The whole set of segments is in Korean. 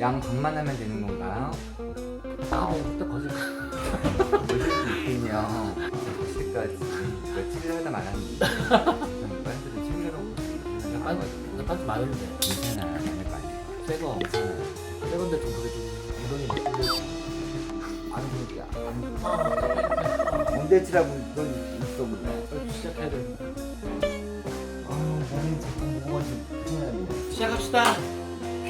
양 반만 하면 되는 건가요? 아, 또 거짓말. 모실 수 있군요. 며칠까지 며칠을 하다 말았는데 빤스를 챙겨놓고 빤, 나 반지 많은데. 괜찮아요. 많을 거 아니에요. 새거. 새건데 좀 그래 좀 엉덩이 막 뚫려있지. 안 보이야. 온대치라고 넌 있어. 빨리 시작해야 돼. 아, 무거워지. 시작합시다.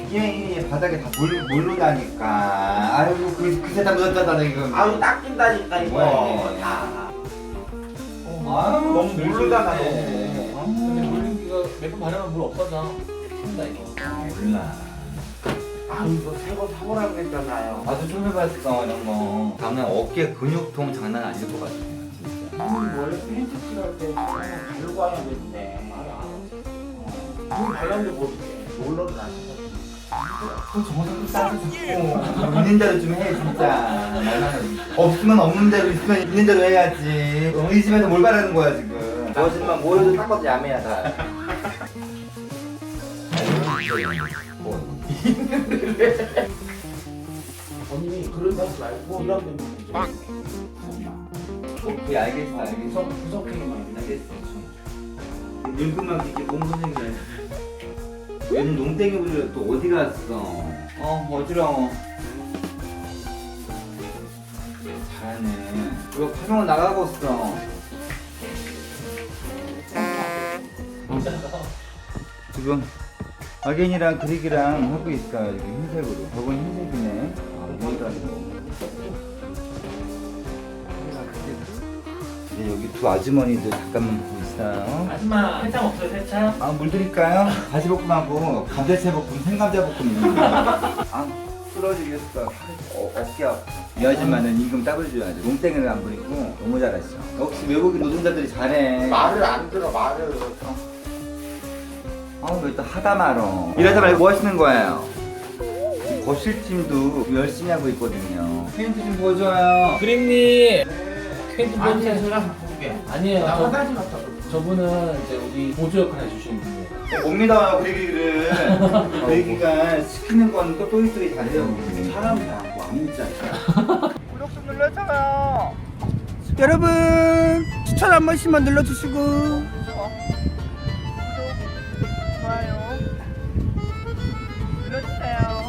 비행이 바닥에 다 몰, 모르다니까. 아이고 그 그새 다 묻었잖아 지금. 아유 닦인다니까 이거 뭐야, 이게. 다. 아유 너무 모르잖아 네. 너무. 근데 물기가 몇번 바르면 물 없어져. 튄다 이거. 몰라. 아유 이거 새거 사보라고 했잖아요. 나도 처음 해봤어 이런 거. 다음에 어깨 근육통 장난 아닐 것 같아. 진짜. 음, 원래 페인트 칠할 때 바르고 와야 되는데. 발랐는데 뭐. 그 정상도 싸서 자꾸 있는 대로 좀 해 진짜. 말만 없으면 없는 대로 있으면 있는 대로 해야지. 어, 이 집에서 뭘 바라는 거야 지금. 거짓말 뭐해도 닦아도 야매야 다. 뭐. 언니 그런 거 말고 이런 좀. 오케이 알겠어 알겠어. 구석 구석행만 알겠어. 늙은만 이게 몸 선생님. 얘는 농땡이 부리려 또 어디 갔어? 어 어지러워. 잘하네. 그거 파병 나가고 있어. 지금 악연이랑 그릭이랑 하고 있어요. 이렇게 흰색으로. 저건 흰색이네. 아, 이거도 아니고. 이제 여기 두 아주머니들 잠깐만 보고 있어요. 아줌마 해장 없어요 해장? 아, 물 드릴까요? 가지볶음하고 감자채볶음, 생감자볶음입니다. 아, 쓰러지겠어. 어, 어깨 아파. 이 아줌마는 임금 따블 줘야지. 농땡이를 안 부리고 너무 잘하시죠. 역시 외국인 노동자들이 잘해. 말을 안 들어 말을. 아, 왜또 하다 말어. 이러다 말고 뭐 하시는 거예요? 이 거실팀도 열심히 하고 있거든요. 페인트 좀 보여줘요. 그림님. 퀸트 아니. 아니에요. 나 저, 화장실 갔다 올게. 저분은 이제 우리 보조 역할 해주시는 분이에요. 못 믿어요 그 얘기를. 그 얘기가 시키는 건 또 또이또이 다르요 음. 사람 다 왕자 구독 좀 눌러줘요. 여러분 추천 한 번씩만 눌러주시고. 구독 좋아요. 눌러주세요.